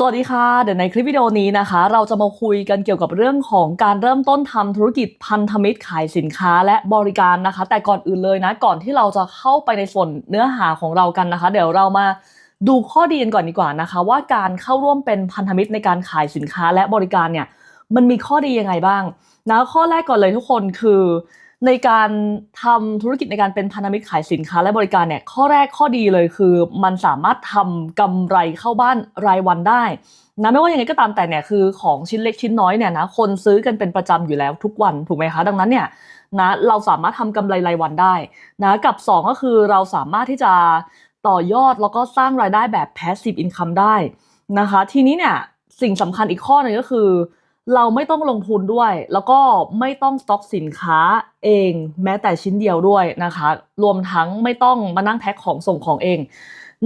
สวัสดีค่ะ เดี๋ยวในคลิปวิดีโอนี้นะคะ เราจะมาคุยกันเกี่ยวกับเรื่องของการเริ่มต้นทำธุรกิจพันธมิตรขายสินค้าและบริการนะคะ แต่ก่อนอื่นเลยนะ ก่อนที่เราจะเข้าไปในส่วนเนื้อหาของเรากันนะคะ เดี๋ยวเรามาดูข้อดีกันก่อนดีกว่านะคะ ว่าการเข้าร่วมเป็นพันธมิตรในการขายสินค้าและบริการเนี่ยมันมีข้อดียังไงบ้างนะข้อแรกก่อนเลยทุกคนคือ ในการทำธุรกิจในการเป็นพันธมิตรขายสินค้าและบริการเนี่ยข้อแรกข้อดีเลยคือ มันสามารถทำกำไรเข้าบ้านรายวันได้นะไม่ว่ายังไงก็ตามแต่เนี่ยคือของชิ้นเล็กชิ้นน้อยเนี่ยนะคนซื้อกันเป็นประจำอยู่แล้วทุกวันถูกไหมคะดังนั้นเนี่ยนะเราสามารถทำกำไรรายวันได้นะกับ 2 ก็คือเราสามารถที่จะต่อยอดแล้วก็สร้างรายได้แบบ passive income ได้นะคะ ทีนี้เนี่ยสิ่งสำคัญอีกข้อหนึงก็คือ เราไม่ต้องลงทุนด้วย แล้วก็ไม่ต้องสต็อกสินค้าเองแม้แต่ชิ้นเดียวด้วยนะคะ รวมทั้งไม่ต้องมานั่งแพ็คของส่งของเอง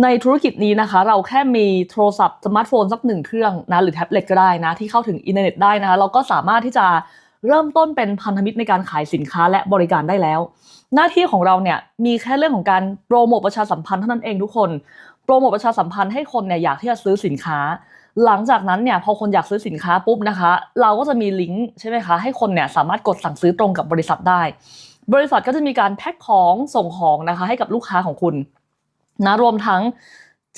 ในธุรกิจนี้นะคะ เราแค่มีโทรศัพท์สมาร์ทโฟนสักหนึ่งเครื่องนะหรือแท็บเล็ตก็ได้นะ ที่เข้าถึงอินเทอร์เน็ตได้นะคะ เราก็สามารถที่จะเริ่มต้นเป็นพันธมิตรในการขายสินค้าและบริการได้แล้ว หน้าที่ของเราเนี่ยมีแค่เรื่องของการโปรโมทประชาสัมพันธ์เท่านั้นเองทุกคน โปรโมทประชาสัมพันธ์ให้คนเนี่ยอยากที่จะซื้อสินค้า หลังจากนั้นเนี่ยพอคนอยากซื้อสินค้าปุ๊บนะคะ เราก็จะมีลิงก์ใช่ไหมคะให้คนเนี่ยสามารถกดสั่งซื้อตรงกับบริษัทได้ บริษัทก็จะมีการแพ็คของส่งของนะคะให้กับลูกค้าของคุณนะรวมทั้ง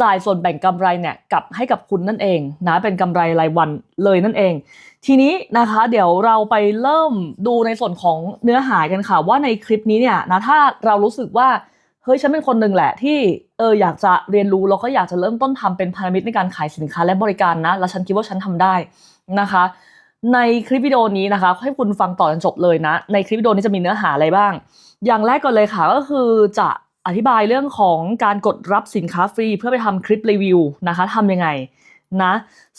จ่ายส่วนแบ่งกำไรเนี่ยกลับให้กับคุณนั่นเองนะเป็นกำไรรายวันเลยนั่นเอง ทีนี้นะคะเดี๋ยวเราไปเริ่มดูในส่วนของเนื้อหากันค่ะว่าในคลิปนี้เนี่ยนะถ้าเรารู้สึกว่า เฮ้ยฉันเป็นคนหนึ่งแหละที่เอออยากจะเรียนรู้แล้วก็อยากจะเริ่มต้นทำเป็นพันธมิตรในการขายสินค้าและบริการนะ แล้วฉันคิดว่าฉันทำได้นะคะ ในคลิปวิดีโอนี้นะคะ ให้คุณฟังต่อจนจบเลยนะ ในคลิปวิดีโอนี้จะมีเนื้อหาอะไรบ้าง อย่างแรกก่อนเลยค่ะก็คือจะอธิบายเรื่องของการกดรับสินค้าฟรี เพื่อไปทำคลิปรีวิวนะคะทำยังไงนะ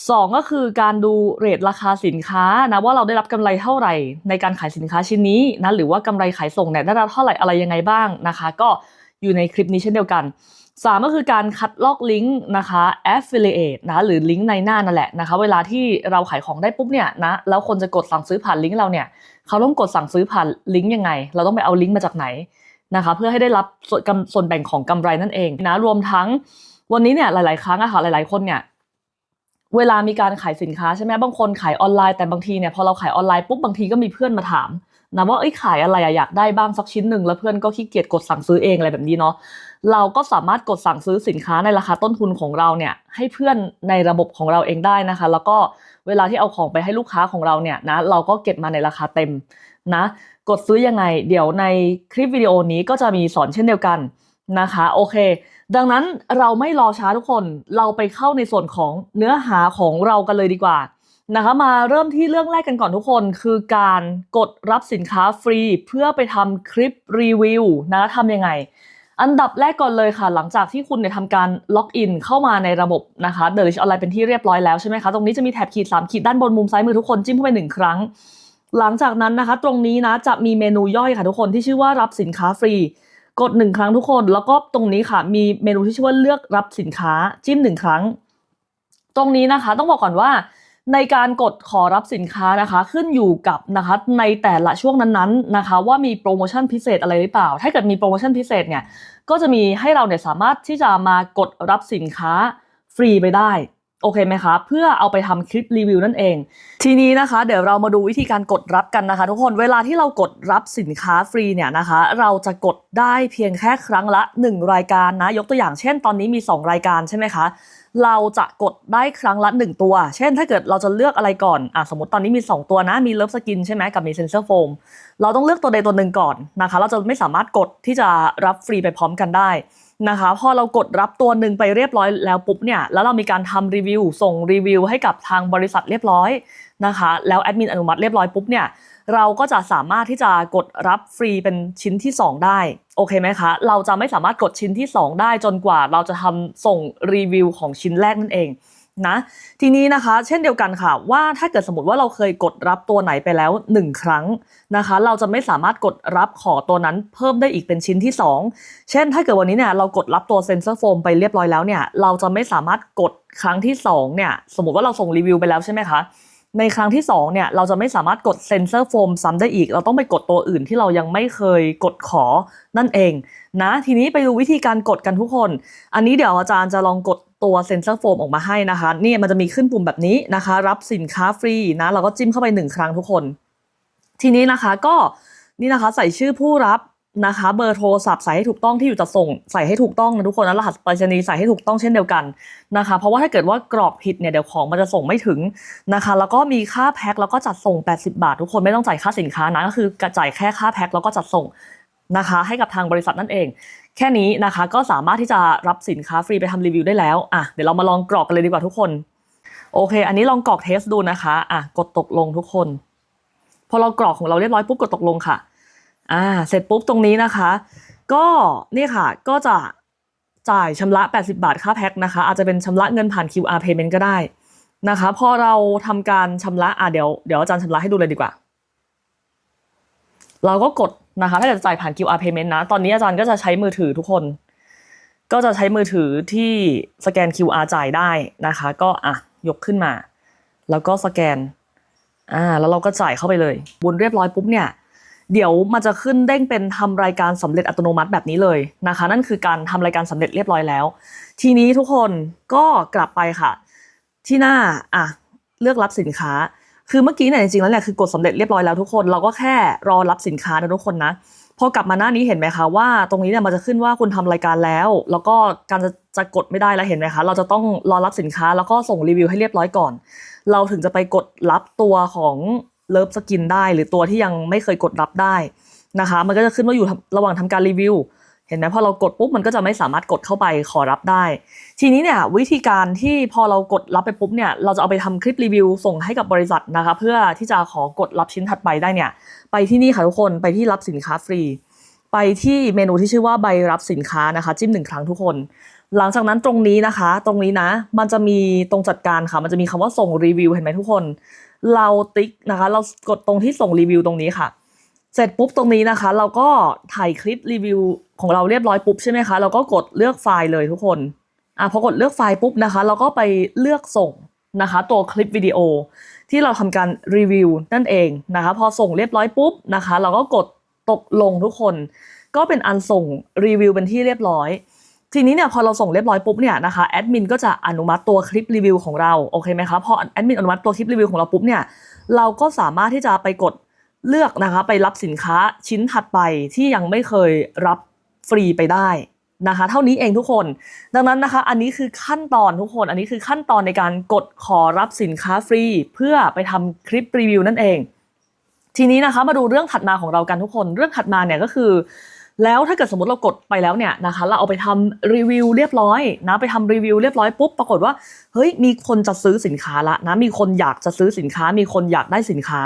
สองก็คือการดูเรทราคาสินค้านะว่าเราได้รับกำไรเท่าไหร่ ในการขายสินค้าชิ้นนี้นะหรือว่ากำไรขายส่งเนี่ยได้รับเท่าไหร่อะไรยังไงบ้างนะคะ ก็ อยู่ในคลิปนี้เช่นเดียวกัน 3 ก็คือการคัดลอกลิงก์นะคะ affiliate นะหรือลิงก์ในหน้านั่นแหละนะคะ เวลาที่เราขายของได้ปุ๊บเนี่ยนะแล้วคนจะกดสั่งซื้อผ่านลิงก์เราเนี่ยเขาต้องกดสั่งซื้อผ่านลิงก์ยังไง เราต้องไปเอาลิงก์มาจากไหนนะคะ เพื่อให้ได้รับส่วนส่วนแบ่งของกำไรนั่นเองนะรวมทั้งวันนี้เนี่ยหลาย ๆ ครั้งอะค่ะหลาย ๆ คนเนี่ยเวลามีการขายสินค้าใช่ไหมบางคนขายออนไลน์แต่บางทีเนี่ยพอเราขายออนไลน์ปุ๊บบางทีก็มีเพื่อนมาถาม นะว่าเอ้ยขายอะไรอยากได้บ้างสักชิ้นหนึ่งแล้วเพื่อนก็ขี้เกียจกดสั่งซื้อเองอะไรแบบนี้เนาะเราก็สามารถกดสั่งซื้อสินค้าในราคาต้นทุนของเราเนี่ยให้เพื่อนในระบบของเราเองได้นะคะ แล้วก็เวลาที่เอาของไปให้ลูกค้าของเราเนี่ยนะเราก็เก็บมาในราคาเต็มนะกดซื้อยังไง เดี๋ยวในคลิปวิดีโอนี้ก็จะมีสอนเช่นเดียวกันนะคะโอเค ดังนั้นเราไม่รอช้าทุกคนเราไปเข้าในส่วนของเนื้อหาของเรากันเลยดีกว่า นะคะมาเริ่มที่เรื่องแรกกันก่อนทุกคนคือการกดรับสินค้าฟรีเพื่อไปทำคลิปรีวิวนะทำยังไง อันดับแรกก่อนเลยค่ะ หลังจากที่คุณเนี่ยทำการล็อกอินเข้ามาในระบบนะคะเดลิชออนไลน์เป็นที่เรียบร้อยแล้วใช่ไหมคะ ตรงนี้จะมีแถบขีด 3 ขีดด้านบนมุมซ้ายมือทุกคนจิ้มเข้าไปหนึ่งครั้ง หลังจากนั้นนะคะ ตรงนี้นะจะมีเมนูย่อยค่ะทุกคนที่ชื่อว่ารับสินค้าฟรี กดหนึ่งครั้งทุกคน แล้วก็ตรงนี้ค่ะ มีเมนูที่ชื่อว่าเลือกรับสินค้าจิ้มหนึ่งครั้ง ตรงนี้นะคะ ต้องบอกก่อนว่า ในการกดขอรับสินค้านะคะขึ้นอยู่กับนะคะในแต่ละช่วงนั้นๆนะคะ ว่ามีโปรโมชั่นพิเศษอะไรหรือเปล่า ถ้าเกิดมีโปรโมชั่นพิเศษเนี่ยก็จะมีให้เราเนี่ยสามารถที่จะมากดรับสินค้าฟรีไปได้โอเคไหมคะ เพื่อเอาไปทำคลิปรีวิวนั่นเอง ทีนี้นะคะ เดี๋ยวเรามาดูวิธีการกดรับกันนะคะ ทุกคนเวลาที่เรากดรับสินค้าฟรีเนี่ยนะคะ เราจะกดได้เพียงแค่ครั้งละ 1 รายการนะ ยกตัวอย่างเช่น ตอนนี้มี 2 รายการใช่ไหมคะ เราจะกดได้ครั้งละ 1 ตัว เช่นถ้าเกิดเราจะเลือกอะไรก่อนอะสมมติตอนนี้มี 2 ตัวนะ มีเลิฟสกินใช่ไหมกับมีเซนเซอร์โฟมเราต้องเลือกตัวใดตัวหนึ่งก่อนนะคะ เราจะไม่สามารถกดที่จะรับฟรีไปพร้อมกันได้ นะคะพอเรากดรับตัวหนึ่งไปเรียบร้อยแล้วปุ๊บเนี่ยแล้วเรามีการทำรีวิวส่งรีวิวให้กับทางบริษัทเรียบร้อยนะคะแล้วแอดมินอนุมัติเรียบร้อยปุ๊บเนี่ยเราก็จะสามารถที่จะกดรับฟรีเป็นชิ้นที่ 2 ได้โอเคไหมคะเราจะไม่สามารถกดชิ้นที่ 2 ได้จนกว่าเราจะทำส่งรีวิวของชิ้นแรกนั่นเอง นะทีนี้นะคะ เช่นเดียวกันค่ะ ว่าถ้าเกิดสมมติว่าเราเคยกดรับตัวไหนไปแล้ว 1 ครั้งนะคะ เราจะไม่สามารถกดรับขอตัวนั้นเพิ่มได้อีกเป็นชิ้นที่ 2 เช่น ถ้าเกิดวันนี้เนี่ยเรากดรับตัวเซนเซอร์โฟมไปเรียบร้อยแล้วเนี่ยเราจะไม่สามารถกดครั้งที่2เนี่ยสมมติว่าเราส่งรีวิวไปแล้วใช่ไหมคะ ในครั้งที่2เนี่ยเราจะไม่สามารถกดเซนเซอร์โฟมซ้ำได้อีก เราต้องไปกดตัวอื่นที่เรายังไม่เคยกดขอนั่นเองนะทีนี้ไปดูวิธีการกดกันทุกคน อันนี้เดี๋ยวอาจารย์จะลองกดตัวเซนเซอร์โฟมออกมาให้นะคะนี่มันจะมีขึ้นปุ่มแบบนี้นะคะ รับสินค้าฟรีนะเราก็จิ้มเข้าไปหนึ่งครั้งทุกคน ทีนี้นะคะก็นี่นะคะใส่ชื่อผู้รับ นะคะ เบอร์โทรศัพท์ใส่ให้ถูกต้องที่อยู่จะส่งใส่ให้ถูกต้องนะทุกคนนะรหัสไปรษณีย์ใส่ให้ถูกต้องเช่นเดียวกันนะคะ เพราะว่าถ้าเกิดว่ากรอกผิดเนี่ยเดี๋ยวของมันจะส่งไม่ถึงนะคะ แล้วก็มีค่าแพ็คแล้วก็จัดส่ง 80 บาท ทุกคนไม่ต้องจ่ายค่าสินค้านะก็คือจ่ายแค่ค่าแพ็คแล้วก็จัดส่งนะคะ ให้กับทางบริษัทนั่นเอง แค่นี้นะคะก็สามารถที่จะรับสินค้าฟรีไปทำรีวิวได้แล้วอะเดี๋ยวเรามาลองกรอกกันเลยดีกว่าทุกคนโอเค อันนี้ลองกรอกเทสดูนะคะอะกดตกลงทุกคน พอเรากรอกของเราเรียบร้อยปุ๊บกดตกลงค่ะ อ่าเสร็จปุ๊บตรงนี้นะคะ ก็นี่ค่ะก็จะจ่ายชำระ 80 บาทค่าแพ็คนะคะ อาจจะเป็นชำระเงินผ่าน QR payment ก็ได้นะคะพอเราทำการชำระอะเดี๋ยวเดี๋ยวอาจารย์ชำระให้ดูเลยดีกว่า เราก็กดนะคะถ้าจะจ่ายผ่าน QR payment นะ ตอนนี้อาจารย์ก็จะใช้มือถือทุกคน ก็จะใช้มือถือที่สแกน QR จ่ายได้นะคะ ก็อะยกขึ้นมา แล้วก็สแกนอ่าแล้วเราก็จ่ายเข้าไปเลยบุญเรียบร้อยปุ๊บเนี่ย เดี๋ยวมันจะขึ้นเด้งเป็นทำรายการสำเร็จอัตโนมัติแบบนี้เลยนะคะ นั่นคือการทำรายการสำเร็จเรียบร้อยแล้ว ทีนี้ทุกคนก็กลับไปค่ะ ที่หน้าอะเลือกรับสินค้า คือเมื่อกี้เนี่ยจริงๆแล้วเนี่ยคือกดสำเร็จเรียบร้อยแล้วทุกคนเราก็แค่รอรับสินค้านะทุกคนนะพอกลับมาหน้านี้เห็นไหมคะว่าตรงนี้เนี่ยมันจะขึ้นว่าคุณทำรายการแล้ว แล้วก็การจะจะกดไม่ได้แล้วเห็นไหมคะ เราจะต้องรอรับสินค้าแล้วก็ส่งรีวิวให้เรียบร้อยก่อน เราถึงจะไปกดรับตัวของ เลิฟสกินได้ หรือตัวที่ยังไม่เคยกดรับได้นะคะ มันก็จะขึ้นว่าอยู่ระหว่างทำการรีวิวเห็นไหมพอเรากดปุ๊บมันก็จะไม่สามารถกดเข้าไปขอรับได้ ทีนี้เนี่ยวิธีการที่พอเรากดรับไปปุ๊บเนี่ยเราจะเอาไปทำคลิปรีวิวส่งให้กับบริษัทนะคะ เพื่อที่จะขอกดรับชิ้นถัดไปได้เนี่ย ไปที่นี่ค่ะทุกคนไปที่รับสินค้าฟรี ไปที่เมนูที่ชื่อว่าใบรับสินค้านะคะ จิ้มหนึ่งครั้งทุกคน หลังจากนั้นตรงนี้นะคะ ตรงนี้นะ มันจะมีตรงจัดการค่ะ มันจะมีคำว่าส่งรีวิวเห็นไหมทุกคน เราติ๊กนะคะ เรากดตรงที่ส่งรีวิวตรงนี้ค่ะ เสร็จปุ๊บตรงนี้นะคะ เราก็ถ่ายคลิปรีวิวของเราเรียบร้อยปุ๊บใช่ไหมคะเราก็กดเลือกไฟล์เลยทุกคนอะพอกดเลือกไฟล์ปุ๊บนะคะ เราก็ไปเลือกส่งนะคะ ตัวคลิปวิดีโอที่เราทำการรีวิวนั่นเองนะคะ พอส่งเรียบร้อยปุ๊บนะคะ เราก็กดตกลงทุกคน ก็เป็นอันส่งรีวิวเป็นที่เรียบร้อย ทีนี้เนี่ยพอเราส่งเรียบร้อยปุ๊บเนี่ยนะคะแอดมินก็จะอนุมัติตัวคลิปรีวิวของเราโอเคไหมคะพอแอดมินอนุมัติตัวคลิปรีวิวของเราปุ๊บเนี่ยเราก็สามารถที่จะไปกดเลือกนะคะไปรับสินค้าชิ้นถัดไปที่ยังไม่เคยรับฟรีไปได้นะคะเท่านี้เองทุกคน ดังนั้นนะคะ อันนี้คือขั้นตอนทุกคน อันนี้คือขั้นตอนในการกดขอรับสินค้าฟรี เพื่อไปทำคลิปรีวิวนั่นเอง ทีนี้นะคะมาดูเรื่องถัดมาของเรากันทุกคน เรื่องถัดมาเนี่ยก็คือ แล้วถ้าเกิดสมมติเรากดไปแล้วเนี่ยนะคะเราเอาไปทำรีวิวเรียบร้อยนะไปทำรีวิวเรียบร้อยปุ๊บปรากฏว่าเฮ้ยมีคนจะซื้อสินค้าละนะมีคนอยากจะซื้อสินค้า มีคนอยากได้สินค้า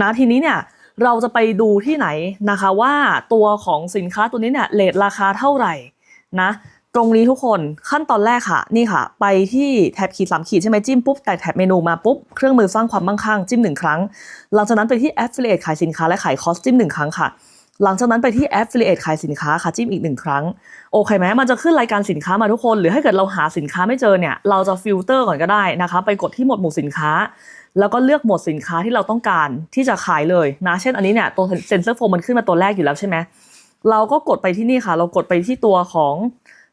นะทีนี้เนี่ยเราจะไปดูที่ไหนนะคะว่าตัวของสินค้าตัวนี้เนี่ยเลทราคาเท่าไหร่นะตรงนี้ทุกคนขั้นตอนแรกค่ะนี่ค่ะ ไปที่แท็บขีดสามขีดใช่ไหมจิ้มปุ๊บแตะแท็บเมนูมาปุ๊บเครื่องมือสร้างความมั่งคั่งจิ้มหนึ่งครั้ง หลังจากนั้นไปที่ affiliate ขายสินค้าและขายคอสจิ้มหนึ่งครั้งค่ะ หลังจากนั้นไปที่ affiliate ขายสินค้าค่ะจิ้มอีกหนึ่งครั้ง โอเคไหมมันจะขึ้นรายการสินค้ามาทุกคน หรือถ้าเกิดเราหาสินค้าไม่เจอเนี่ย เราจะฟิลเตอร์ก่อนก็ได้นะคะ ไปกดที่หมวดหมู่สินค้า แล้วก็เลือกหมวดสินค้าที่เราต้องการที่จะขายเลยนะ เช่นอันนี้เนี่ยตัวเซนเซอร์โฟมมันขึ้นมาตัวแรกอยู่แล้วใช่ไหมเราก็กดไปที่นี่ค่ะ เรากดไปที่ตัวของ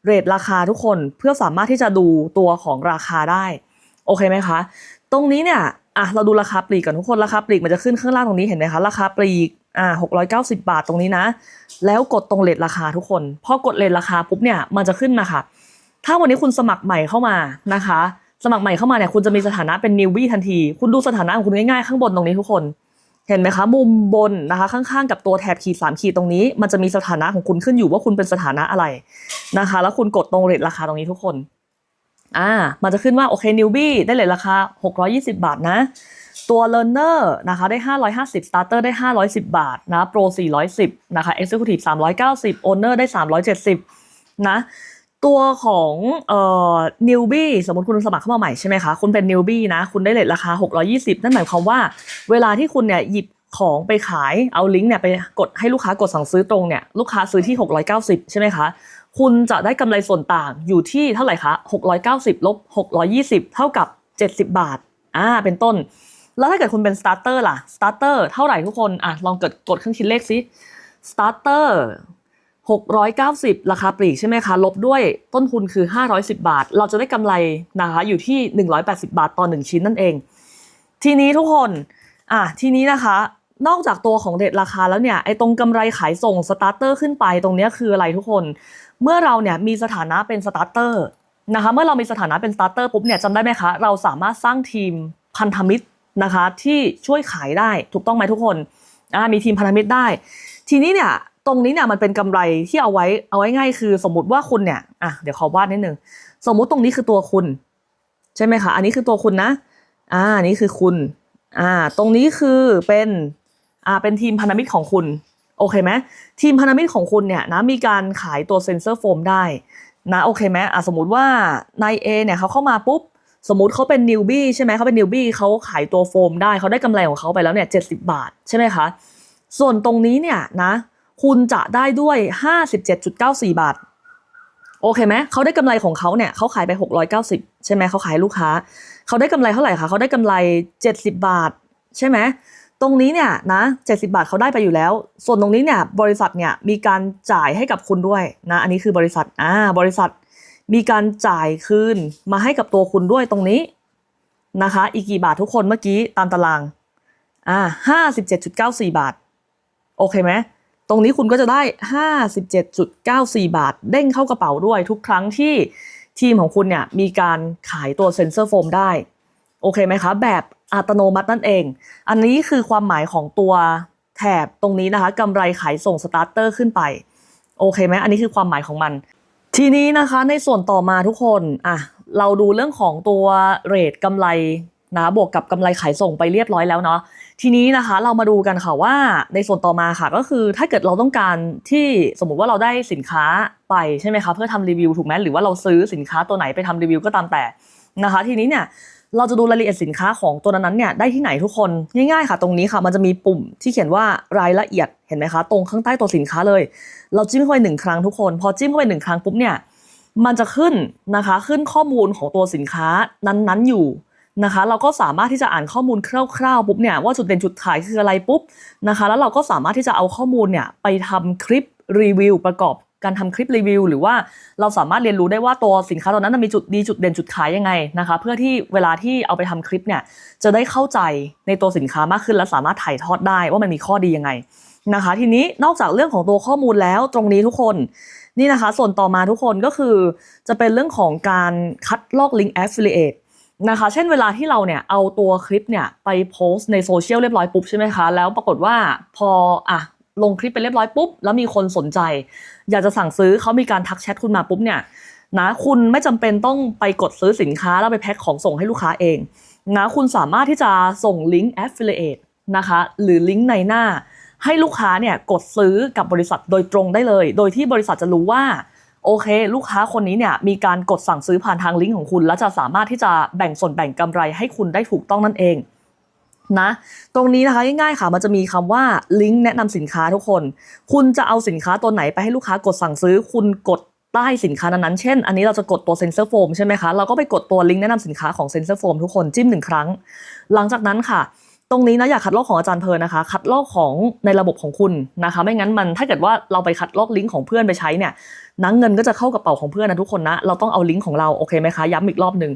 เรทราคาทุกคนเพื่อสามารถที่จะดูตัวของราคาได้ โอเคไหมคะ ตรงนี้เนี่ย อะเราดูราคาปลีกก่อนทุกคนราคาปลีกมันจะขึ้นข้างล่างตรงนี้เห็นไหมคะราคาปลีกอ่าหกร้อยเก้าสิบาทตรงนี้นะ แล้วกดตรงเลทราคาทุกคน พอกดเลทราคาปุ๊บเนี่ยมันจะขึ้นมาค่ะ ถ้าวันนี้คุณสมัครใหม่เข้ามานะคะ สมัครใหม่เข้ามาเนี่ยคุณจะมีสถานะเป็นนิวบี้ทันที คุณดูสถานะของคุณง่ายๆข้างบนตรงนี้ทุกคน เห็นไหมคะ มุมบนนะคะข้างๆ กับตัวแถบขีดสามขีดตรงนี้ มันจะมีสถานะของคุณขึ้นอยู่ว่าคุณเป็นสถานะอะไรนะคะ แล้วคุณกดตรงเรทราคาตรงนี้ทุกคน อ่ามันจะขึ้นว่าโอเคนิวบี้ได้เลทราคา 620 บาทนะ ตัว learner นะคะได้ 550 starter ได้ 510 บาทนะ pro 410 นะคะ executive 390 owner ได้ 370 นะตัวของเอ่อ newbie สมมติคุณสมัครเข้ามาใหม่ใช่ไหมคะ คุณเป็น newbie นะ คุณได้เลทราคา 620 นั่นหมายความว่า เวลาที่คุณเนี่ยหยิบของไปขายเอาลิงก์เนี่ยไปกดให้ลูกค้ากดสั่งซื้อตรงเนี่ยลูกค้าซื้อที่ 690 ใช่ไหมคะ คุณจะได้กำไรส่วนต่างอยู่ที่เท่าไหร่คะ690ลบ620 เท่ากับ 70 บาทอ่าเป็นต้น แล้วถ้าเกิดคุณเป็นสตาร์เตอร์ล่ะสตาร์เตอร์เท่าไหร่ทุกคนอะลองกดกดเครื่องคิดเลขสิสตาร์เตอร์690 ราคาปลีกใช่ไหมคะ ลบด้วยต้นทุนคือ 510 บาท เราจะได้กำไรนะคะอยู่ที่ 180 บาทต่อ 1 ชิ้นนั่นเอง ทีนี้ทุกคนอะทีนี้นะคะ นอกจากตัวของเด็ดราคาแล้วเนี่ยไอ้ตรงกำไรขายส่งสตาร์เตอร์ขึ้นไปตรงนี้คืออะไรทุกคน เมื่อเราเนี่ยมีสถานะเป็นสตาร์เตอร์นะคะเมื่อเรามีสถานะเป็นสตาร์เตอร์ปุ๊บเนี่ยจำได้ไหมคะ เราสามารถสร้างทีมพันธมิตรนะคะที่ช่วยขายได้ถูกต้องไหมทุกคนมีทีมพันธมิตรได้ ทีนี้เนี่ยตรงนี้เนี่ยมันเป็นกำไรที่เอาไว้เอาไว้ง่ายคือสมมติว่าคุณเนี่ยอะเดี๋ยวขอวาดนิดนึงสมมุติตรงนี้คือตัวคุณ ใช่ไหมคะ อันนี้คือตัวคุณนะ อ่านนี้คือคุณ อ่า ตรงนี้คือเป็นอ่าเป็นทีมพันธมิตรของคุณ โอเคไหมทีมพันธมิตรของคุณเนี่ยนะมีการขายตัวเซนเซอร์โฟมได้นะโอเคไหมอะสมมติว่านายเอเนี่ยเขาเข้ามาปุ๊บสมมติเขาเป็นนิวบี้ใช่ไหมเขาเป็นนิวบี้เขาขายตัวโฟมได้เขาได้กำไรของเขาไปแล้วเนี่ยเจ็ดสิบาทใช่ไหมคะส่วนตรงนี้เนี่ยนะคุณจะได้ด้วย 57.94 บาท โอเคไหมเขาได้กำไรของเขาเนี่ยเขาขายไป 690 ใช่ไหมเขาขายลูกค้า เขาได้กำไรเท่าไหร่คะเขาได้กำไร 70 บาท ใช่ไหม ตรงนี้เนี่ยนะ70 บาทเขาได้ไปอยู่แล้ว ส่วนตรงนี้เนี่ยบริษัทเนี่ยมีการจ่ายให้กับคุณด้วยนะ อันนี้คือบริษัทอ่าบริษัทมีการจ่ายคืนมาให้กับตัวคุณด้วยตรงนี้นะคะ อีกกี่บาททุกคนเมื่อกี้ตามตารางอ่า57.94บาท โอเคไหมตรงนี้คุณก็จะได้57.94บาท เด้งเข้ากระเป๋าด้วยทุกครั้งที่ทีมของคุณเนี่ยมีการขายตัวเซนเซอร์โฟมได้ โอเคไหมคะ แบบ อัตโนมัตินั่นเอง อันนี้คือความหมายของตัวแถบตรงนี้นะคะกำไรขายส่งสตาร์เตอร์ขึ้นไป โอเคไหมอันนี้คือความหมายของมัน ทีนี้นะคะในส่วนต่อมาทุกคนอะเราดูเรื่องของตัวเรทกำไรนะบวกกับกำไรขายส่งไปเรียบร้อยแล้วเนาะทีนี้นะคะเรามาดูกันค่ะว่าในส่วนต่อมาค่ะก็คือถ้าเกิดเราต้องการที่สมมุติว่าเราได้สินค้าไปใช่ไหมคะเพื่อทำรีวิวถูกไหมหรือว่าเราซื้อสินค้าตัวไหนไปทำรีวิวก็ตามแต่ นะคะ ทีนี้เนี่ยเราจะดูรายละเอียดสินค้าของตัวนั้นๆเนี่ยได้ที่ไหนทุกคนง่ายๆค่ะ ตรงนี้ค่ะ มันจะมีปุ่มที่เขียนว่ารายละเอียดเห็นไหมคะ ตรงข้างใต้ตัวสินค้าเลย เราจิ้มเข้าไปหนึ่งครั้งทุกคน พอจิ้มเข้าไปหนึ่งครั้งปุ๊บเนี่ยมันจะขึ้นนะคะขึ้นข้อมูลของตัวสินค้านั้นๆอยู่นะคะ เราก็สามารถที่จะอ่านข้อมูลคร่าวๆปุ๊บเนี่ยว่าจุดเด่นจุดขายคืออะไรปุ๊บนะคะ แล้วเราก็สามารถที่จะเอาข้อมูลเนี่ยไปทำคลิปรีวิวประกอบ การทำคลิปรีวิว หรือว่าเราสามารถเรียนรู้ได้ว่าตัวสินค้าตัวนั้นนะมีจุดดีจุดเด่นจุดขายยังไงนะคะ เพื่อที่เวลาที่เอาไปทำคลิปเนี่ยจะได้เข้าใจในตัวสินค้ามากขึ้น และสามารถถ่ายทอดได้ว่ามันมีข้อดียังไงนะคะ ทีนี้นอกจากเรื่องของตัวข้อมูลแล้วตรงนี้ทุกคนนี่นะคะ ส่วนต่อมาทุกคนก็คือจะเป็นเรื่องของการคัดลอกลิงก์ affiliate นะคะ เช่นเวลาที่เราเนี่ยเอาตัวคลิปเนี่ยไปโพสต์ในโซเชียลเรียบร้อยปุ๊บใช่ไหมคะ แล้วปรากฏว่าพออะ ลงคลิปไปเรียบร้อยปุ๊บแล้วมีคนสนใจ อยากจะสั่งซื้อเขามีการทักแชทคุณมาปุ๊บเนี่ยนะคุณไม่จำเป็นต้องไปกดซื้อสินค้าแล้วไปแพ็คของส่งให้ลูกค้าเองนะคุณสามารถที่จะส่งลิงก์ affiliate นะคะหรือลิงก์ในหน้า ให้ลูกค้าเนี่ยกดซื้อกับบริษัทโดยตรงได้เลย โดยที่บริษัทจะรู้ว่าโอเค ลูกค้าคนนี้เนี่ยมีการกดสั่งซื้อผ่านทางลิงก์ของคุณ และจะสามารถที่จะแบ่งส่วนแบ่งกำไรให้คุณได้ถูกต้องนั่นเอง นะตรงนี้นะคะง่ายๆค่ะมันจะมีคำว่าลิงก์แนะนำสินค้าทุกคน คุณจะเอาสินค้าตัวไหนไปให้ลูกค้ากดสั่งซื้อ คุณกดใต้สินค้านั้นๆเช่น อันนี้เราจะกดตัวเซนเซอร์โฟมใช่ไหมคะ เราก็ไปกดตัวลิงก์แนะนำสินค้าของเซนเซอร์โฟมทุกคนจิ้มหนึ่งครั้ง หลังจากนั้นค่ะ ตรงนี้นะอย่าคัดลอกของอาจารย์เพลินนะคะ คัดลอกของในระบบของคุณนะคะ ไม่งั้นมันถ้าเกิดว่าเราไปคัดลอกลิงก์ของเพื่อนไปใช้เนี่ยนังเงินก็จะเข้ากระเป๋าของเพื่อนนะทุกคนนะ เราต้องเอาลิงก์ของเราโอเคไหมคะ ย้ำอีกรอบหนึ่ง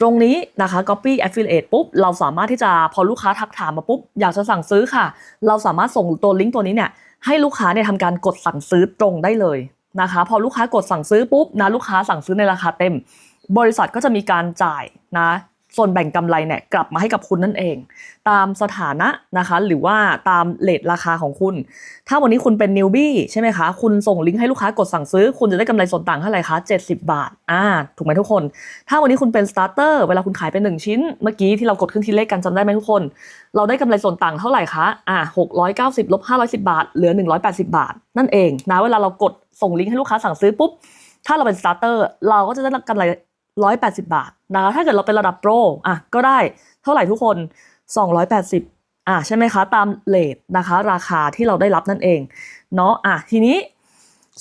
ตรงนี้นะคะ copy affiliate ปุ๊บ เราสามารถที่จะพอลูกค้าทักถามมาปุ๊บ อยากจะสั่งซื้อค่ะ เราสามารถส่งตัวลิงก์ตัวนี้เนี่ยให้ลูกค้าเนี่ยทำการกดสั่งซื้อตรงได้เลยนะคะ พอลูกค้ากดสั่งซื้อปุ๊บนะลูกค้าสั่งซื้อในราคาเต็ม บริษัทก็จะมีการจ่ายนะ ส่วนแบ่งกำไรเนี่ยกลับมาให้กับคุณนั่นเอง ตามสถานะนะคะหรือว่าตามเลทราคาของคุณ ถ้าวันนี้คุณเป็นนิวบี้ใช่ไหมคะ คุณส่งลิงก์ให้ลูกค้ากดสั่งซื้อ คุณจะได้กำไรส่วนต่างเท่าไหร่คะ 70 บาทอ่าถูกไหมทุกคน ถ้าวันนี้คุณเป็นสตาร์เตอร์เวลาคุณขายเป็น1 ชิ้น เมื่อกี้ที่เรากดขึ้นที่เลขกันจำได้ไหมทุกคน เราได้กำไรส่วนต่างเท่าไหร่คะอ่า690ลบ510 บาท เหลือ 180 บาท นั่นเองนะเวลาเรากดส่งลิงก์ให้ลูกค้าสั่งซื้อปุ๊บถ้าเราเป็นสตาร์เตอร์เราก็จะได้กำไร 180 บาทนะคะถ้าเกิดเราเป็นระดับโปรอะก็ได้เท่าไหร่ทุกคน 280อะใช่ไหมคะ ตามเลทนะคะ ราคาที่เราได้รับนั่นเองเนาะอะทีนี้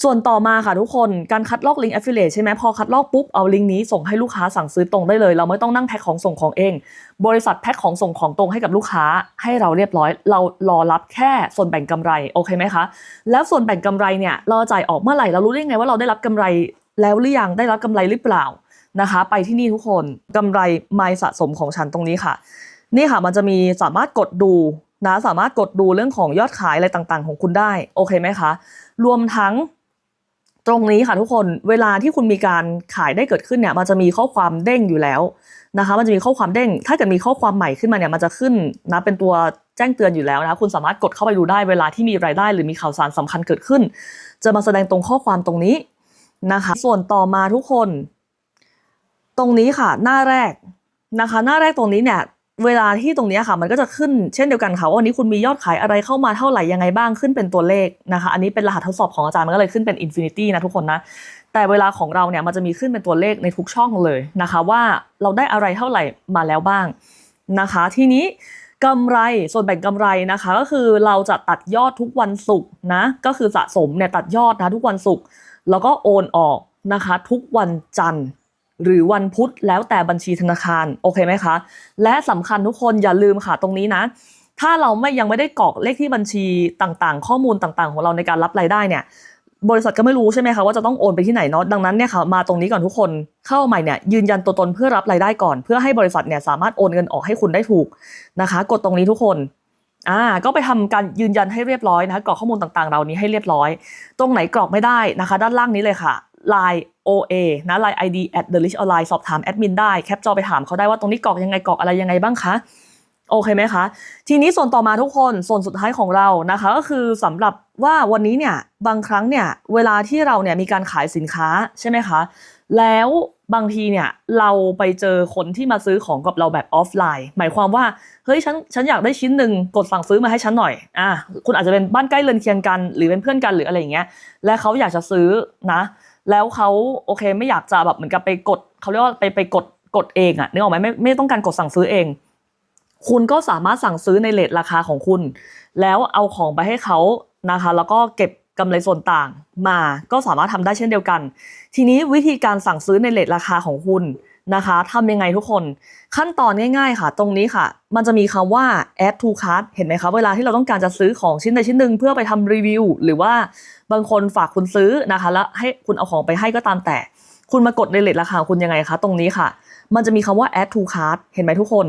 ส่วนต่อมาค่ะทุกคนการคัดลอกลิงก์ affiliate ใช่ไหมพอคัดลอกปุ๊บเอาลิงก์นี้ส่งให้ลูกค้าสั่งซื้อตรงได้เลย เราไม่ต้องนั่งแพ็คของส่งของเอง บริษัทแพ็คของส่งของตรงให้กับลูกค้าให้เราเรียบร้อย เรารอรับแค่ส่วนแบ่งกำไรโอเคไหมคะแล้วส่วนแบ่งกำไรเนี่ยเราจ่ายออกเมื่อไหร่เรารู้ได้ไงว่าเราได้รับกำไรแล้วหรือยังได้รับกำไรหรือเปล่า นะคะ ไปที่นี่ทุกคนกำไรไมล์สะสมของฉันตรงนี้ค่ะ นี่ค่ะมันจะมีสามารถกดดูนะสามารถกดดูเรื่องของยอดขายอะไรต่างๆ ของคุณได้โอเคไหมคะ รวมทั้งตรงนี้ค่ะทุกคนเวลาที่คุณมีการขายได้เกิดขึ้นเนี่ยมันจะมีข้อความเด้งอยู่แล้วนะคะ มันจะมีข้อความเด้ง ถ้าเกิดมีข้อความใหม่ขึ้นมาเนี่ยมันจะขึ้นนะเป็นตัวแจ้งเตือนอยู่แล้วนะคุณสามารถกดเข้าไปดูได้เวลาที่มีรายได้ หรือมีข่าวสารสำคัญเกิดขึ้น จะมาแสดงตรงข้อความตรงนี้นะคะ ส่วนต่อมาทุกคน ตรงนี้ค่ะ หน้าแรกนะคะ หน้าแรกตรงนี้เนี่ยเวลาที่ตรงนี้ค่ะ มันก็จะขึ้นเช่นเดียวกันค่ะว่าวันนี้คุณมียอดขายอะไรเข้ามาเท่าไหร่ยังไงบ้างขึ้นเป็นตัวเลขนะคะ อันนี้เป็นรหัสทดสอบของอาจารย์มันก็เลยขึ้นเป็นอินฟินิตี้นะทุกคนนะแต่เวลาของเราเนี่ยมันจะมีขึ้นเป็นตัวเลขในทุกช่องเลยนะคะ ว่าเราได้อะไรเท่าไหร่มาแล้วบ้างนะคะ ทีนี้กำไรส่วนแบ่งกำไรนะคะ ก็คือเราจะตัดยอดทุกวันศุกร์นะก็คือสะสมเนี่ยตัดยอดนะทุกวันศุกร์แล้วก็โอนออกนะคะ ทุกวันจันทร์ หรือวันพุธแล้วแต่บัญชีธนาคารโอเคไหมคะ และสำคัญทุกคนอย่าลืมค่ะตรงนี้นะ ถ้าเราไม่ยังไม่ได้กรอกเลขที่บัญชีต่างๆ ข้อมูลต่างๆ ของเราในการรับรายได้เนี่ยบริษัทก็ไม่รู้ใช่ไหมคะว่าจะต้องโอนไปที่ไหนเนาะดังนั้นเนี่ยค่ะมาตรงนี้ก่อนทุกคนเข้าใหม่เนี่ยยืนยันตัวตนเพื่อรับรายได้ก่อน เพื่อให้บริษัทเนี่ยสามารถโอนเงินออกให้คุณได้ถูกนะคะ กดตรงนี้ทุกคนอ่าก็ไปทำการยืนยันให้เรียบร้อยนะคะกรอกข้อมูลต่างๆ เหล่านี้ให้เรียบร้อย ตรงไหนกรอกไม่ได้นะคะ ด้านล่างนี้เลยค่ะ Line OA นะ Line ID at the rich online สอบถามแอดมินได้แคปจอไปถามเขาได้ว่าตรงนี้กรอกยังไงกรอกอะไรยังไงบ้างคะโอเคไหมคะ ทีนี้ส่วนต่อมาทุกคนส่วนสุดท้ายของเรานะคะ ก็คือสำหรับว่าวันนี้เนี่ยบางครั้งเนี่ยเวลาที่เราเนี่ยมีการขายสินค้าใช่ไหมคะแล้วบางทีเนี่ยเราไปเจอคนที่มาซื้อของกับเราแบบออฟไลน์ หมายความว่าเฮ้ยฉันฉันอยากได้ชิ้นหนึ่งกดสั่งซื้อมาให้ฉันหน่อยอะคุณอาจจะเป็นบ้านใกล้เรือนเคียงกัน หรือเป็นเพื่อนกันหรืออะไรอย่างเงี้ยและเขาอยากจะซื้อนะ แล้วเขาโอเคไม่อยากจะแบบเหมือนกับไปกดเขาเรียกว่าไปไปกดกดเองอะนึกออกไหมไม่ไม่ต้องการกดสั่งซื้อเอง คุณก็สามารถสั่งซื้อในเลทราคาของคุณ แล้วเอาของไปให้เขานะคะ แล้วก็เก็บกำไรส่วนต่างมาก็สามารถทำได้เช่นเดียวกัน ทีนี้วิธีการสั่งซื้อในเลทราคาของคุณ นะคะทำยังไงทุกคนขั้นตอนง่ายๆค่ะ ตรงนี้ค่ะ มันจะมีคำว่า add to cart เห็นไหมคะ เวลาที่เราต้องการจะซื้อของชิ้นใดชิ้นหนึ่งเพื่อไปทำรีวิว หรือว่าบางคนฝากคุณซื้อนะคะ แล้วให้คุณเอาของไปให้ก็ตามแต่ คุณมากดในเลทราคาคุณยังไงคะ ตรงนี้ค่ะ มันจะมีคำว่า add to cart เห็นไหมทุกคน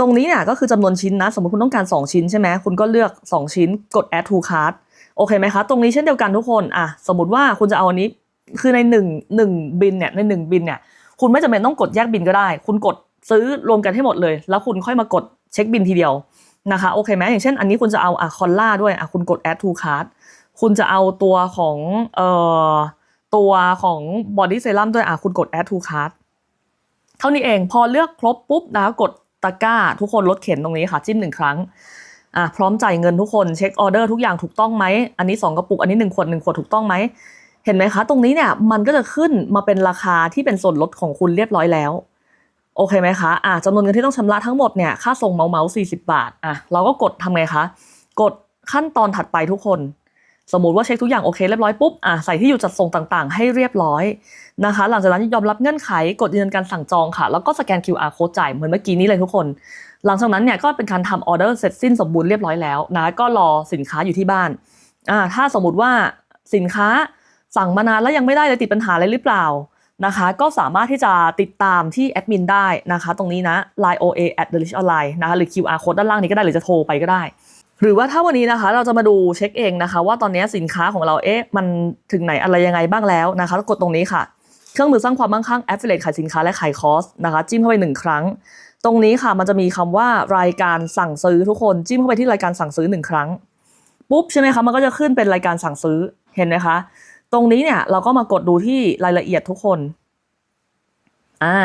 ตรงนี้เนี่ยก็คือจำนวนชิ้นนะ สมมติคุณต้องการ 2 ชิ้นใช่ไหมคุณก็เลือก 2 ชิ้น กด add to cart โอเคไหมคะ ตรงนี้เช่นเดียวกันทุกคนอะสมมติว่าคุณจะเอาอันนี้คือใน1 1บินเนี่ยใน 1 บินเนี่ย คุณไม่จำเป็นต้องกดแยกบินก็ได้ คุณกดซื้อรวมกันให้หมดเลย แล้วคุณค่อยมากดเช็คบินทีเดียวนะคะโอเคไหมอย่างเช่นอันนี้คุณจะเอาอะคอลล่าด้วยอะคุณกด add to cart คุณจะเอาตัวของเอ่อตัวของบอดี้เซรั่มด้วยอะคุณกด add to cart เท่านี้เองพอเลือกครบปุ๊บนะกดตะกร้า ทุกคนลดเข็นตรงนี้ค่ะ จิ้มหนึ่งครั้งอะพร้อมจ่ายเงินทุกคนเช็คออเดอร์ทุกอย่างถูกต้องไหม อันนี้ 2 กระปุก อันนี้ 1 ขวด 1 ขวดถูกต้องไหม เห็นไหมคะ ตรงนี้เนี่ยมันก็จะขึ้นมาเป็นราคาที่เป็นส่วนลดของคุณเรียบร้อยแล้ว โอเคไหมคะอะจำนวนเงินที่ต้องชำระทั้งหมดเนี่ยค่าส่งเมาเมาสี่สิบบาทอะเราก็กดทำไงคะ กดขั้นตอนถัดไปทุกคน สมมติว่าเช็คทุกอย่างโอเคเรียบร้อยปุ๊บอะใส่ที่อยู่จัดส่งต่างๆ ให้เรียบร้อยนะคะ หลังจากนั้นยอมรับเงื่อนไขกดยืนยันการสั่งจองค่ะ แล้วก็สแกน QR code จ่ายเหมือนเมื่อกี้นี้เลยทุกคน หลังจากนั้นเนี่ยก็เป็นการทำออเดอร์เสร็จสิ้นสมบูรณ์เรียบร้อยแล้วนะก็รอสินค้าอยู่ที่บ้านอ่าถ้าสมมติว่าสินค้า สั่งมานานแล้วยังไม่ได้เลยติดปัญหาอะไรหรือเปล่านะคะ ก็สามารถที่จะติดตามที่แอดมินได้นะคะ ตรงนี้นะ line oa at the rich online นะคะหรือ QR code ด้านล่างนี้ก็ได้หรือจะโทรไปก็ได้ หรือว่าถ้าวันนี้นะคะเราจะมาดูเช็คเองนะคะ ว่าตอนนี้สินค้าของเราเอ๊ะมันถึงไหนอะไรยังไงบ้างแล้วนะคะกดตรงนี้ค่ะ เครื่องมือสร้างความมั่งคั่ง affiliate ขายสินค้าและขายคอร์สนะคะจิ้มเข้าไปหนึ่งครั้ง ตรงนี้ค่ะมันจะมีคำว่ารายการสั่งซื้อทุกคนจิ้มเข้าไปที่รายการสั่งซื้อหนึ่งครั้งปุ๊บใช่ไหมคะมันก็จะขึ้นเป็นรายการสั่งซื้อเห็นไหมคะ ตรงนี้เนี่ยเราก็มากดดูที่รายละเอียดทุกคนอ่า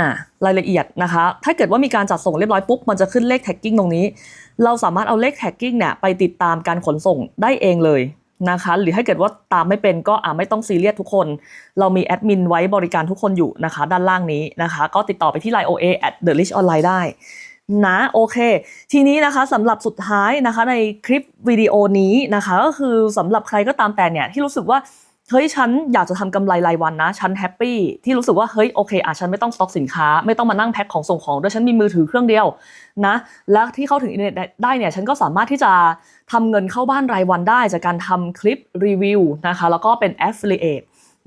รายละเอียดนะคะ ถ้าเกิดว่ามีการจัดส่งเรียบร้อยปุ๊บ มันจะขึ้นเลขแท็กกิ้งตรงนี้ เราสามารถเอาเลขแท็กกิ้งเนี่ยไปติดตามการขนส่งได้เองเลยนะคะ หรือถ้าเกิดว่าตามไม่เป็นก็อ่าไม่ต้องซีเรียสทุกคน เรามีแอดมินไว้บริการทุกคนอยู่นะคะ ด้านล่างนี้นะคะ ก็ติดต่อไปที่ line oa at the rich online ได้นะโอเค ทีนี้นะคะสำหรับสุดท้ายนะคะในคลิปวิดีโอนี้นะคะ ก็คือสำหรับใครก็ตามแต่เนี่ยที่รู้สึกว่า เฮ้ยฉันอยากจะทำกำไรรายวันนะ ฉันแฮปปี้ที่รู้สึกว่าเฮ้ยโอเคอะฉันไม่ต้องสต็อกสินค้า ไม่ต้องมานั่งแพ็คของส่งของด้วยฉันมีมือถือเครื่องเดียวนะแล้วที่เข้าถึงอินเทอร์เน็ตได้เนี่ยฉันก็สามารถที่จะทำเงินเข้าบ้านรายวันได้ จากการทำคลิปรีวิวนะคะแล้วก็เป็น affiliate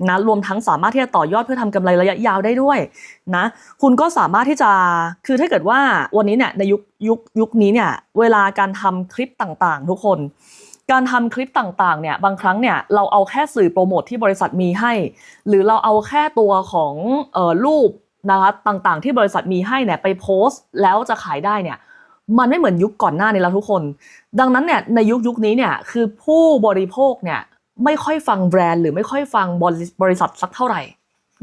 นะรวมทั้งสามารถที่จะต่อยอดเพื่อทำกำไรระยะยาวได้ด้วยนะคุณก็สามารถที่จะคือถ้าเกิดว่าวันนี้เนี่ยในยุคยุคยุคนี้เนี่ยเวลาการทำคลิปต่างๆ ทุกคน การทำคลิปต่างๆเนี่ยบางครั้งเนี่ยเราเอาแค่สื่อโปรโมทที่บริษัทมีให้ หรือเราเอาแค่ตัวของเอ่อรูปนะคะต่างๆ ที่บริษัทมีให้เนี่ยไปโพสต์แล้วจะขายได้เนี่ยมันไม่เหมือนยุคก่อนหน้านี้แล้วทุกคน ดังนั้นเนี่ยในยุคยุคนี้เนี่ยคือผู้บริโภคเนี่ยไม่ค่อยฟังแบรนด์หรือไม่ค่อยฟังบริษัทสักเท่าไหร่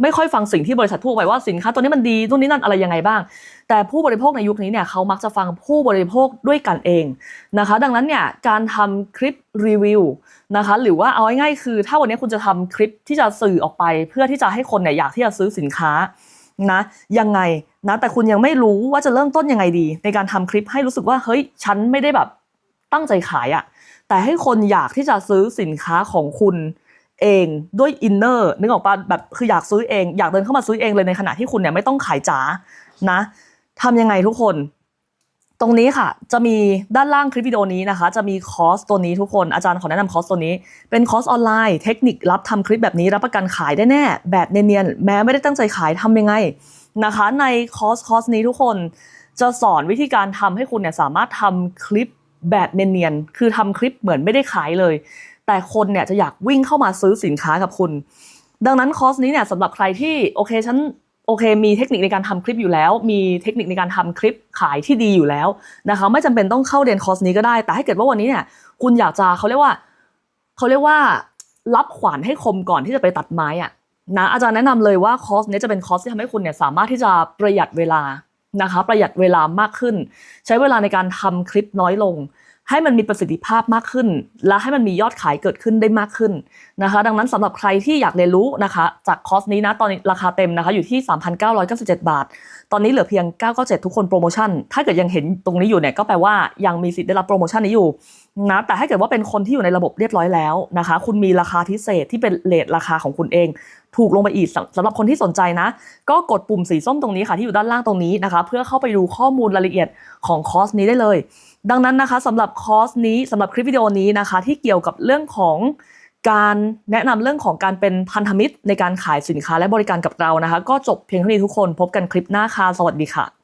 ไม่ค่อยฟังสิ่งที่บริษัทพูดไปว่าสินค้าตัวนี้มันดีตัวนี้นั่นอะไรยังไงบ้าง แต่ผู้บริโภคในยุคนี้เนี่ยเขามักจะฟังผู้บริโภคด้วยกันเองนะคะ ดังนั้นเนี่ยการทำคลิปรีวิวนะคะหรือว่าเอาง่ายๆคือ ถ้าวันนี้คุณจะทำคลิปที่จะสื่อออกไป เพื่อที่จะให้คนเนี่ยอยากที่จะซื้อสินค้านะยังไงนะแต่คุณยังไม่รู้ว่าจะเริ่มต้นยังไงดี ในการทำคลิปให้รู้สึกว่าเฮ้ยฉันไม่ได้แบบตั้งใจขายอะแต่ให้คนอยากที่จะซื้อสินค้าของคุณ เองด้วยอินเนอร์นึกออกปะแบบคืออยากซื้อเอง อยากเดินเข้ามาซื้อเองเลยในขณะที่คุณเนี่ยไม่ต้องขายจ๋านะทำยังไงทุกคน ตรงนี้ค่ะ จะมีด้านล่างคลิปวิดีโอนี้นะคะ จะมีคอร์สตัวนี้ทุกคนอาจารย์ขอแนะนำคอร์สตัวนี้ เป็นคอร์สออนไลน์เทคนิครับทำคลิปแบบนี้รับประกันขายได้แน่ แบบเนียนๆแม้ไม่ได้ตั้งใจขายทำยังไงนะคะ ในคอร์สคอร์สนี้ทุกคนจะสอนวิธีการทำให้คุณเนี่ยสามารถทำคลิปแบบเนียนๆคือทำคลิปเหมือนไม่ได้ขายเลย แต่คนเนี่ยจะอยากวิ่งเข้ามาซื้อสินค้ากับคุณ ดังนั้นคอร์สนี้เนี่ยสำหรับใครที่โอเคฉันโอเค มีเทคนิคในการทำคลิปอยู่แล้ว มีเทคนิคในการทำคลิปขายที่ดีอยู่แล้วนะคะไม่จำเป็นต้องเข้าเรียนคอร์สนี้ก็ได้ แต่ถ้าเกิดว่าวันนี้เนี่ยคุณอยากจะเขาเรียกว่าเขาเรียกว่ารับขวานให้คมก่อนที่จะไปตัดไม้อะนะอาจารย์แนะนำเลยว่าคอร์สนี้จะเป็นคอร์สที่ทำให้คุณเนี่ยสามารถที่จะประหยัดเวลานะคะ ประหยัดเวลามากขึ้น ใช้เวลาในการทำคลิปน้อยลง ให้มันมีประสิทธิภาพมากขึ้น และให้มันมียอดขายเกิดขึ้นได้มากขึ้นนะคะ ดังนั้นสำหรับใครที่อยากเรียนรู้นะคะ จากคอร์สนี้นะตอนนี้ราคาเต็มนะคะ อยู่ที่ 3,997 บาท ตอนนี้เหลือเพียง 997 ทุกคนโปรโมชั่น ถ้าเกิดยังเห็นตรงนี้อยู่เนี่ยก็แปลว่ายังมีสิทธิ์ได้รับโปรโมชั่นนี้อยู่นะแต่ถ้าเกิดว่าเป็นคนที่อยู่ในระบบเรียบร้อยแล้วนะคะ คุณมีราคาพิเศษที่เป็นเลทราคาของคุณเอง ถูกลงไปอีกสำสำหรับคนที่สนใจนะ ก็กดปุ่มสีส้มตรงนี้ค่ะที่อยู่ด้านล่างตรงนี้นะคะ เพื่อเข้าไปดูข้อมูลรายละเอียดของคอร์สนี้ได้เลย ดังนั้นนะคะสำหรับคอร์สนี้สำหรับคลิปวิดีโอนี้นะคะ ที่เกี่ยวกับเรื่องของการแนะนำเรื่องของการเป็นพันธมิตรในการขายสินค้าและบริการกับเรานะคะ ก็จบเพียงเท่านี้ทุกคนพบกันคลิปหน้าค่ะสวัสดีค่ะ